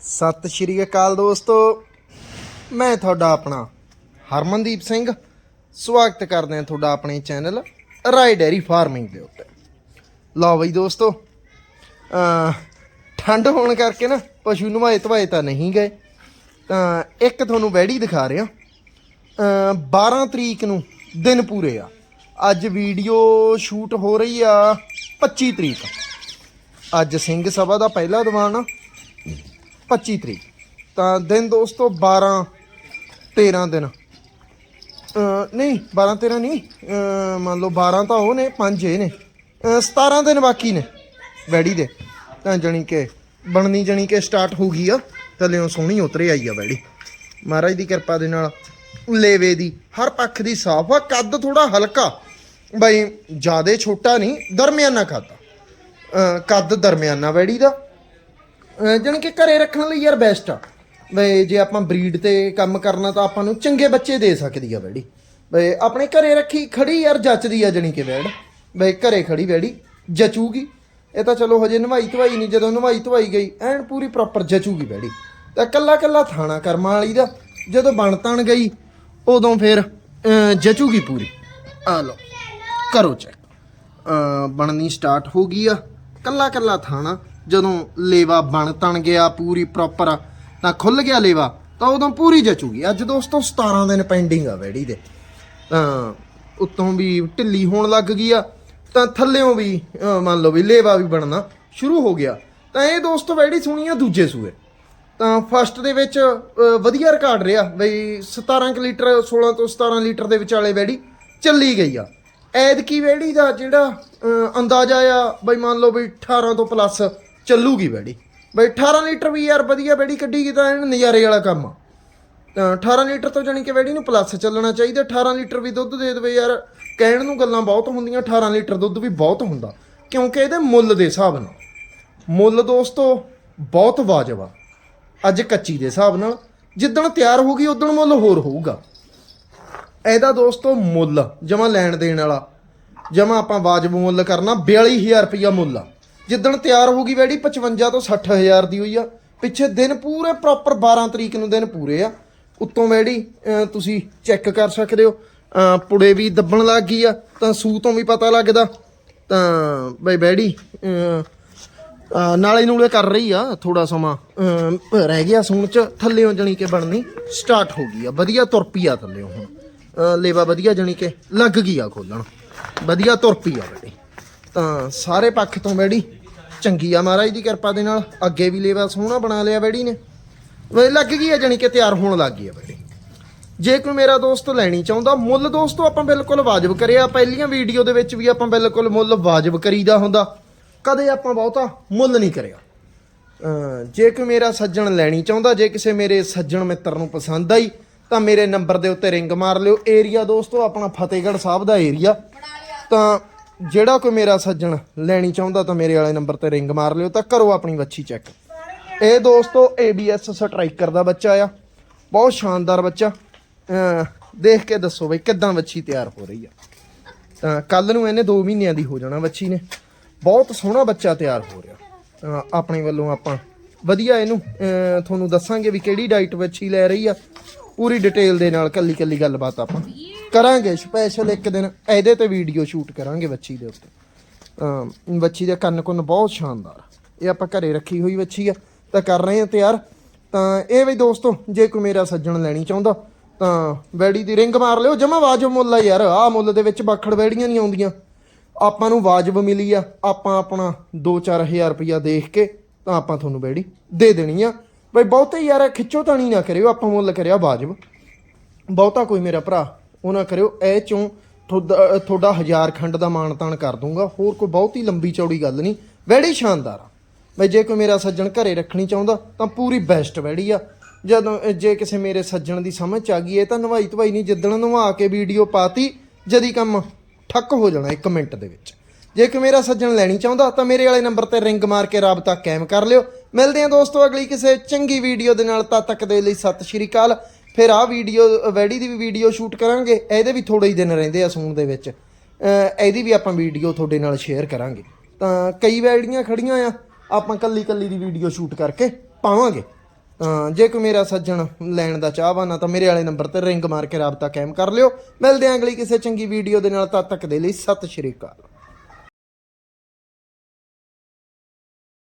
ਸਤਿ ਸ਼੍ਰੀ ਅਕਾਲ ਦੋਸਤੋ। ਮੈਂ ਤੁਹਾਡਾ ਆਪਣਾ ਹਰਮਨਦੀਪ ਸਿੰਘ। ਸਵਾਗਤ ਕਰਦੇ ਹਾਂ ਤੁਹਾਡਾ ਆਪਣੇ ਚੈਨਲ ਰਾਈ ਡੈਰੀ ਫਾਰਮਿੰਗ ਦੇ ਉੱਤੇ। ਲਓ ਬਈ ਦੋਸਤੋ ਠੰਡ ਹੋਣ ਕਰਕੇ ਨਾ ਪਸ਼ੂ ਨਵਾਏ ਧਵਾਏ ਤਾਂ ਨਹੀਂ ਗਏ। ਤਾਂ ਇੱਕ ਤੁਹਾਨੂੰ ਵੈੜੀ ਦਿਖਾ ਰਿਹਾ। ਅਹ 12 ਤਰੀਕ ਨੂੰ ਦਿਨ ਪੂਰੇ ਆ। ਅੱਜ ਵੀਡੀਓ ਸ਼ੂਟ ਹੋ ਰਹੀ ਆ 25 ਤਰੀਕ। ਅੱਜ ਸਿੰਘ ਸਭਾ ਦਾ ਪਹਿਲਾ ਦੀਵਾਨ ਆ। 25 ਤਰੀਕ। ਤਾਂ ਦਿਨ ਦੋਸਤੋ 12 13 ਦਿਨ। ਨਹੀਂ 12 13 ਨਹੀਂ। ਮੰਨ ਲਓ 12 ਤਾਂ ਉਹ ਨੇ 5 ਇਹ ਨੇ। ਅ 17 ਦਿਨ ਬਾਕੀ ਨੇ ਵੈੜੀ ਦੇ। ਤਾਂ ਜਣੀ ਕਿ ਬਣਨੀ ਜਣੀ ਕਿ ਸਟਾਰਟ ਹੋ ਗਈ ਆ, ਥੱਲੇੋਂ ਸੋਹਣੀ ਉਤਰੇ ਆਈ ਆ ਵੈੜੀ। ਮਹਾਰਾਜ ਦੀ ਕਿਰਪਾ ਦੇ ਨਾਲ ਲੇਵੇ ਦੀ, ਹਰ ਪੱਖ ਦੀ ਸਾਫ਼ ਆ, ਕੱਦ ਥੋੜਾ ਹਲਕਾ। ਬਈ, ਜਿਆਦੇ ਛੋਟਾ ਨਹੀਂ, ਦਰਮਿਆਨਾ ਕੱਦ ਕੱਦ ਦਰਮਿਆਨਾ ਵੈੜੀ ਦਾ। ਜਾਣੀ ਕਿ ਘਰੇ ਰੱਖਣ ਲਈ ਯਾਰ ਬੈਸਟ ਆ। ਬਈ ਜੇ ਆਪਾਂ ਬਰੀਡ ਤੇ ਕੰਮ ਕਰਨਾ ਤਾਂ ਆਪਾਂ ਨੂੰ ਚੰਗੇ ਬੱਚੇ ਦੇ ਸਕਦੀ ਆ ਬੈੜੀ। ਬਈ ਆਪਣੇ ਘਰੇ ਰੱਖੀ ਖੜੀ ਯਾਰ ਜੱਚਦੀ ਆ ਜਾਣੀ ਕਿ ਵੈੜ ਬਈ ਘਰੇ ਖੜੀ ਬੈੜੀ ਜਚੂਗੀ। ਇਹ ਤਾਂ ਚਲੋ ਹਜੇ ਨਵਾਈ ਧਵਾਈ ਨਹੀਂ ਜਦੋਂ ਨਵਾਈ ਧਵਾਈ ਗਈ ਐਨ ਪੂਰੀ ਪ੍ਰੋਪਰ ਜਚੂਗੀ ਬੈੜੀ। ਤਾਂ ਕੱਲਾ ਕੱਲਾ ਥਾਣਾ ਕਰਮਾਂ ਵਾਲੀ ਦਾ ਜਦੋਂ ਬਣ ਤਣ ਗਈ ਉਦੋਂ ਫਿਰ ਅਹ, ਜਚੂਗੀ ਪੂਰੀ। ਆ ਲਓ ਕਰੋ ਚੈੱਕ ਬਣਨੀ ਸਟਾਰਟ ਹੋ ਗਈ ਆ। ਕੱਲਾ ਕੱਲਾ ਥਾਣਾ। ਜਦੋਂ ਲੇਵਾ ਬਣ ਤਣ ਗਿਆ ਪੂਰੀ ਪ੍ਰੋਪਰ ਤਾਂ ਖੁੱਲ ਗਿਆ ਲੇਵਾ, ਤਾਂ ਉਦੋਂ ਪੂਰੀ ਜਚੂਗੀ। ਅੱਜ ਦੋਸਤੋ 17 ਦਿਨ ਪੈਂਡਿੰਗ ਆ ਵੈੜੀ ਦੇ। ਤਾਂ ਉੱਤੋਂ ਵੀ ਢਿੱਲੀ ਹੋਣ ਲੱਗ ਗਈ ਆ, ਤਾਂ ਥੱਲਿਓਂ ਵੀ ਮੰਨ ਲਓ ਵੀ ਲੇਵਾ ਵੀ ਬਣਨਾ ਸ਼ੁਰੂ ਹੋ ਗਿਆ। ਤਾਂ ਇਹ ਦੋਸਤੋ ਵੈੜੀ ਸੁਣੀ ਆ ਦੂਜੇ ਸੂਏ। ਤਾਂ ਫਸਟ ਦੇ ਵਿੱਚ ਵਧੀਆ ਰਿਕਾਰਡ ਰਿਹਾ ਬਈ 17 ਕੁ ਲੀਟਰ 16 ਤੋਂ 17 ਲੀਟਰ ਦੇ ਵਿਚਾਲੇ ਵੈੜੀ ਚੱਲੀ ਗਈ ਆ। ਐਦਕੀ ਵੈੜੀ ਦਾ ਜਿਹੜਾ ਅੰਦਾਜ਼ਾ ਆ ਬਈ ਮੰਨ ਲਓ ਵੀ 18 ਤੋਂ ਪਲੱਸ ਚੱਲੂਗੀ ਬੈੜੀ। ਬਈ 18 ਲੀਟਰ ਵੀ ਯਾਰ ਵਧੀਆ ਬੈੜੀ ਕੱਢੀ ਗਈ ਤਾਂ ਇਹਨੂੰ ਨਜ਼ਾਰੇ ਵਾਲਾ ਕੰਮ ਆ। ਤਾਂ 18 ਲੀਟਰ ਤੋਂ ਜਾਣੀ ਕਿ ਬੈੜੀ ਨੂੰ ਪਲੱਸ ਚੱਲਣਾ ਚਾਹੀਦਾ। 18 ਲੀਟਰ ਵੀ ਦੁੱਧ ਦੇ ਦੇਵੇ ਯਾਰ। ਕਹਿਣ ਨੂੰ ਗੱਲਾਂ ਬਹੁਤ ਹੁੰਦੀਆਂ 18 ਲੀਟਰ ਦੁੱਧ ਵੀ ਬਹੁਤ ਹੁੰਦਾ। ਕਿਉਂਕਿ ਇਹਦੇ ਮੁੱਲ ਦੇ ਹਿਸਾਬ ਨਾਲ। ਮੁੱਲ ਦੋਸਤੋ, ਬਹੁਤ ਵਾਜਬ ਆ। ਅੱਜ ਕੱਚੀ ਦੇ ਹਿਸਾਬ ਨਾਲ। ਜਿੱਦਣ ਤਿਆਰ ਹੋ ਗਈ, ਉਦੋਂ ਮੁੱਲ ਹੋਰ ਹੋਊਗਾ। ਇਹਦਾ ਦੋਸਤੋ ਮੁੱਲ, ਜਮਾ ਲੈਣ ਦੇਣ ਵਾਲਾ। ਜਮਾ ਆਪਾਂ ਵਾਜਬ ਮੁੱਲ ਕਰਨਾ 42000 ਰੁਪਇਆ ਮੁੱਲ ਆ। ਜਿੱਦਣ ਤਿਆਰ ਹੋ ਗਈ ਵੈੜੀ 55 ਤੋਂ 60000 ਦੀ ਹੋਈ ਆ। ਪਿੱਛੇ ਦਿਨ ਪੂਰੇ ਪ੍ਰੋਪਰ 12 ਤਰੀਕ ਨੂੰ ਦਿਨ ਪੂਰੇ ਆ। ਉੱਤੋਂ ਵੈੜੀ ਤੁਸੀਂ ਚੈੱਕ ਕਰ ਸਕਦੇ ਹੋ। ਪੁੜੇ ਵੀ ਦੱਬਣ ਲੱਗ ਗਈ ਆ, ਤਾਂ ਸੂ ਤੋਂ ਵੀ ਪਤਾ ਲੱਗਦਾ। ਤਾਂ ਬਈ ਵੈੜੀ ਨਾਲੇ ਨੂਲੇ ਕਰ ਰਹੀ ਆ ਥੋੜਾ ਸਮਾਂ। ਰਹਿ ਗਿਆ ਸੂਣ ਚ, ਥੱਲਿਓਂ ਜਣੀ ਕੇ ਬਣਨੀ ਸਟਾਰਟ ਹੋ ਗਈ ਆ। ਵਧੀਆ ਤੁਰ ਪਈ ਆ ਥੱਲਿਓਂ ਹੁਣ। ਲੇਵਾ ਵਧੀਆ ਜਣੀ ਕੇ ਲੱਗ ਗਈ ਆ ਖੋਲਣ। ਵਧੀਆ ਤੁਰ ਪਈ ਆ ਬੜੀ ਤਾਂ ਸਾਰੇ ਪੱਖ ਤੋਂ ਬੈੜੀ ਚੰਗੀ ਆ ਮਹਾਰਾਜ ਦੀ ਕਿਰਪਾ ਦੇ ਨਾਲ। ਅੱਗੇ ਵੀ ਲੇਵਾ ਸੋਹਣਾ ਬਣਾ ਲਿਆ ਬੈੜੀ ਨੇ। ਵੇ, ਲੱਗ ਗਈ ਆ ਜਣੀ ਕਿ ਤਿਆਰ ਹੋਣ ਲੱਗ ਗਈ ਆ ਬੈੜੀ। ਜੇ ਕੋਈ ਮੇਰਾ ਦੋਸਤ ਲੈਣੀ ਚਾਹੁੰਦਾ, ਮੁੱਲ ਦੋਸਤੋ, ਆਪਾਂ ਬਿਲਕੁਲ ਵਾਜਬ ਕਰਿਆ। ਪਹਿਲੀਆਂ ਵੀਡੀਓ ਦੇ ਵਿੱਚ ਵੀ ਆਪਾਂ ਬਿਲਕੁਲ ਮੁੱਲ ਵਾਜਬ ਕਰੀਦਾ ਹੁੰਦਾ। ਕਦੇ ਆਪਾਂ ਬਹੁਤਾ ਮੁੱਲ ਨਹੀਂ ਕਰਿਆ। ਜੇ ਕੋਈ ਮੇਰਾ ਸੱਜਣ ਲੈਣੀ ਚਾਹੁੰਦਾ, ਜੇ ਕਿਸੇ ਮੇਰੇ ਸੱਜਣ ਮਿੱਤਰ ਨੂੰ ਪਸੰਦ ਆਈ, ਤਾਂ ਮੇਰੇ ਨੰਬਰ ਦੇ ਉੱਤੇ ਰਿੰਗ ਮਾਰ ਲਿਓ। ਏਰੀਆ ਦੋਸਤੋ, ਆਪਣਾ ਫਤਿਹਗੜ੍ਹ ਸਾਹਿਬ ਦਾ ਏਰੀਆ ਤਾਂ ਜਿਹੜਾ ਕੋਈ ਮੇਰਾ ਸੱਜਣ ਲੈਣੀ ਚਾਹੁੰਦਾ ਤਾਂ ਮੇਰੇ ਵਾਲੇ ਨੰਬਰ ਤੇ ਰਿੰਗ ਮਾਰ ਲਿਓ ਤਾਂ ਕਰੋ ਆਪਣੀ ਵੱਛੀ ਚੈੱਕ। ਇਹ ਦੋਸਤੋ ABS ਸਟ੍ਰਾਈਕਰ ਦਾ ਬੱਚਾ ਆ। ਬਹੁਤ ਸ਼ਾਨਦਾਰ ਬੱਚਾ। ਦੇਖ ਕੇ ਦੱਸੋ ਬਈ ਕਿੱਦਾਂ ਵੱਛੀ ਤਿਆਰ ਹੋ ਰਹੀ ਆ। ਤਾਂ ਕੱਲ ਨੂੰ ਇਹਨੇ 2 ਮਹੀਨਿਆਂ ਦੀ ਹੋ ਜਾਣਾ ਵੱਛੀ ਨੇ। ਬਹੁਤ ਸੋਹਣਾ ਬੱਚਾ ਤਿਆਰ ਹੋ ਰਿਹਾ। ਤਾਂ ਆਪਣੇ ਵੱਲੋਂ ਆਪਾਂ ਵਧੀਆ ਇਹਨੂੰ ਤੁਹਾਨੂੰ ਦੱਸਾਂਗੇ ਵੀ ਕਿਹੜੀ ਡਾਈਟ ਵੱਛੀ ਲੈ ਰਹੀ ਆ। ਪੂਰੀ ਡਿਟੇਲ ਦੇ ਨਾਲ ਕੱਲੀ ਕੱਲੀ ਗੱਲਬਾਤ ਆਪਾਂ ਕਰਾਂਗੇ ਸਪੈਸ਼ਲ ਇੱਕ ਦਿਨ ਇਹਦੇ ਤੇ ਵੀਡੀਓ ਸ਼ੂਟ ਕਰਾਂਗੇ ਬੱਚੀ ਦੇ ਉੱਤੇ। ਅਮ ਬੱਚੀ ਦੇ ਕੰਨ ਕੁੰਨ ਬਹੁਤ ਸ਼ਾਨਦਾਰ। ਇਹ ਆਪਾਂ ਘਰੇ ਰੱਖੀ ਹੋਈ ਬੱਚੀ ਆ, ਤਾਂ ਕਰ ਰਹੇ ਆ ਤਿਆਰ। ਤਾਂ ਇਹ ਵੀ ਦੋਸਤੋ, ਜੇ ਕੋਈ ਮੇਰਾ ਸੱਜਣ ਲੈਣੀ ਚਾਹੁੰਦਾ, ਤਾਂ ਵੈੜੀ ਦੀ ਰਿੰਗ ਮਾਰ ਲਿਓ। ਜਮਾ ਵਾਜਬ ਮੁੱਲ ਆ ਯਾਰ, ਆਹ ਮੁੱਲ ਦੇ ਵਿੱਚ ਬਾਖੜ ਵੈੜੀਆਂ ਨਹੀਂ ਆਉਂਦੀਆਂ। ਆਪਾਂ ਨੂੰ ਵਾਜਬ ਮਿਲੀ ਆ, ਆਪਾਂ ਆਪਣਾ 2-4000 ਰੁਪਇਆ ਦੇਖ ਕੇ, ਤਾਂ ਆਪਾਂ ਤੁਹਾਨੂੰ ਵੈੜੀ ਦੇ ਦੇਣੀ ਆ। ਬਈ ਬਹੁਤੇ ਯਾਰ, ਖਿੱਚੋ ਤਾਂ ਨਹੀਂ ਨਾ ਕਰਿਓ, ਆਪਾਂ ਮੁੱਲ ਕਰਿਆ ਵਾਜਬ। ਬਹੁਤਾ ਕੋਈ ਮੇਰਾ ਭਰਾ ਉਹ ਨਾ ਕਰਿਓ, ਇਹ ਚੋਂ ਤੁਹਾਡਾ ਤੁਹਾਡਾ ਹਜ਼ਾਰ ਖੰਡ ਦਾ ਮਾਣ ਤਾਣ ਕਰ ਦੂੰਗਾ ਹੋਰ ਕੋਈ ਬਹੁਤੀ ਲੰਬੀ ਚੌੜੀ ਗੱਲ ਨਹੀਂ। ਵੈੜੀ ਸ਼ਾਨਦਾਰ ਆ। ਬਈ ਜੇ ਕੋਈ ਮੇਰਾ ਸੱਜਣ ਘਰੇ ਰੱਖਣੀ ਚਾਹੁੰਦਾ, ਤਾਂ ਪੂਰੀ ਬੈਸਟ ਵੈੜੀ ਆ। ਜਦੋਂ ਜੇ ਕਿਸੇ ਮੇਰੇ ਸੱਜਣ ਦੀ ਸਮਝ ਚ ਆ ਗਈ, ਇਹ ਤਾਂ ਨਵਾਈ ਧਵਾਈ ਨਹੀਂ, ਜਿੱਦਣ ਨਵਾ ਕੇ ਵੀਡੀਓ ਪਾਤੀ, ਜਦੀ ਕੰਮ ਠੱਕ ਹੋ ਜਾਣਾ 1 ਮਿੰਟ ਦੇ ਵਿੱਚ। ਜੇ ਕੋਈ ਮੇਰਾ ਸੱਜਣ ਲੈਣੀ ਚਾਹੁੰਦਾ, ਤਾਂ ਮੇਰੇ ਵਾਲੇ ਨੰਬਰ ਤੇ ਰਿੰਗ ਮਾਰ ਕੇ ਰਾਬਤਾ ਕਾਇਮ ਕਰ ਲਿਓ। ਮਿਲਦੇ ਹਾਂ ਦੋਸਤੋ ਅਗਲੀ ਕਿਸੇ ਚੰਗੀ ਵੀਡੀਓ ਦੇ ਨਾਲ, ਤਦ ਤੱਕ ਦੇ ਲਈ ਸਤਿ ਸ਼੍ਰੀ ਅਕਾਲ। ਫਿਰ ਆਹ ਵੀਡੀਓ ਵੈਡੀ ਦੀ ਵੀ ਵੀਡੀਓ ਸ਼ੂਟ ਕਰਾਂਗੇ, ਇਹਦੇ ਵੀ ਥੋੜੇ ਹੀ ਦਿਨ ਰਹਿੰਦੇ ਆ ਸੂਣ ਦੇ ਵਿੱਚ। ਇਹਦੀ ਵੀ ਆਪਾਂ ਵੀਡੀਓ ਤੁਹਾਡੇ ਨਾਲ ਸ਼ੇਅਰ ਕਰਾਂਗੇ। ਤਾਂ ਕਈ ਵੈੜੀਆਂ ਖੜੀਆਂ ਆ, ਆਪਾਂ ਕੱਲੀ ਕੱਲੀ ਦੀ ਵੀਡੀਓ ਸ਼ੂਟ ਕਰਕੇ ਪਾਵਾਂਗੇ। ਤਾਂ ਜੇ ਕੋਈ ਮੇਰਾ ਸੱਜਣ ਲੈਣ ਦਾ ਚਾਹਵਾਨਾ ਤਾਂ ਮੇਰੇ ਵਾਲੇ ਨੰਬਰ ਤੇ ਰਿੰਗ ਮਾਰ ਕੇ ਰਾਬਤਾ ਕਾਇਮ ਕਰ ਲਿਓ। ਮਿਲਦੇ ਆਂ ਅਗਲੀ ਕਿਸੇ ਚੰਗੀ ਵੀਡੀਓ ਦੇ ਨਾਲ, ਤਦ ਤੱਕ ਦੇ ਲਈ ਸਤਿ ਸ਼੍ਰੀ ਅਕਾਲ।